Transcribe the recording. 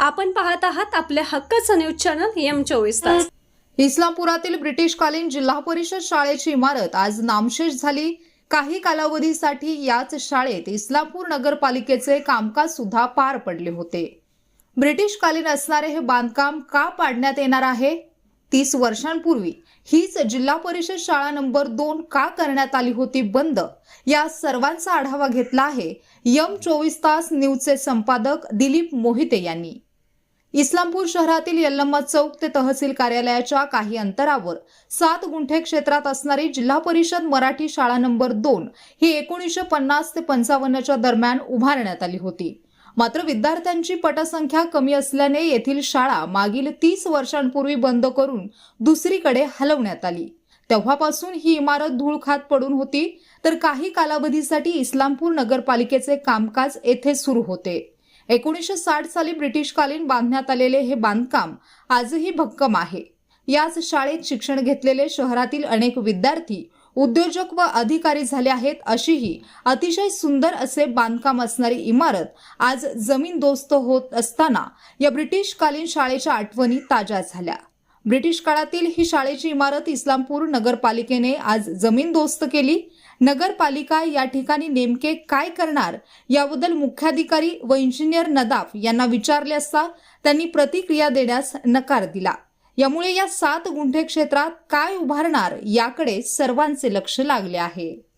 आपण पाहत आहात आपल्या हक्काचं न्यूज चॅनल एम चोवीस तास. इस्लामपुरातील ब्रिटिशकालीन जिल्हा परिषद शाळेची इमारत आज नामशेष झाली. काही कालावधीसाठी याच शाळेत इस्लामपूर नगरपालिकेचे कामकाज सुद्धा पार पडले होते. ब्रिटिशकालीन असणारे हे बांधकाम का पाडण्यात येणार आहे? तीस वर्षांपूर्वी हीच जिल्हा परिषद शाळा नंबर दोन का करण्यात आली होती बंद? या सर्वांचा आढावा घेतला आहे. यम चोवीस तास न्यूजचे संपादक दिलीप मोहिते यांनी. इस्लामपूर शहरातील यल्लम्मा चौक ते तहसील कार्यालयाच्या काही अंतरावर सात गुंठे क्षेत्रात असणारी जिल्हा परिषद मराठी शाळा नंबर दोन ही एकोणीसशे पन्नास ते पंचावन्नच्या दरम्यान उभारण्यात आली होती. मात्र विद्यार्थ्यांची पटसंख्या कमी असल्याने येथील शाळा मागील तीस वर्षांपूर्वी बंद करून दुसरीकडे हलवण्यात आली. तेव्हापासून ही इमारत धूळ खात पडून होती तर काही कालावधीसाठी इस्लामपूर नगरपालिकेचे कामकाज येथे सुरू होते. एकोणीसशे साठ साली ब्रिटिशकालीन बांधण्यात आलेले हे बांधकाम आजही भक्कम आहे. याच शाळेत शिक्षण घेतलेले शहरातील अनेक विद्यार्थी उद्योजक व अधिकारी झाले आहेत अशीही अतिशय सुंदर असे बांधकाम असणारी इमारत आज जमीनदोस्त होत असताना या ब्रिटिशकालीन शाळेच्या आठवणी ताज्या झाल्या. ब्रिटिश काळातील ही शाळेची इमारत इस्लामपूर नगरपालिकेने आज जमीनदोस्त केली. नगरपालिका या ठिकाणी नेमके काय करणार याबद्दल मुख्याधिकारी व इंजिनियर नदाफ यांना विचारले असता त्यांनी प्रतिक्रिया देण्यास नकार दिला. यामुळे या सात गुंठे क्षेत्रात काय उभारणार याकडे सर्वांचे लक्ष लागले आहे.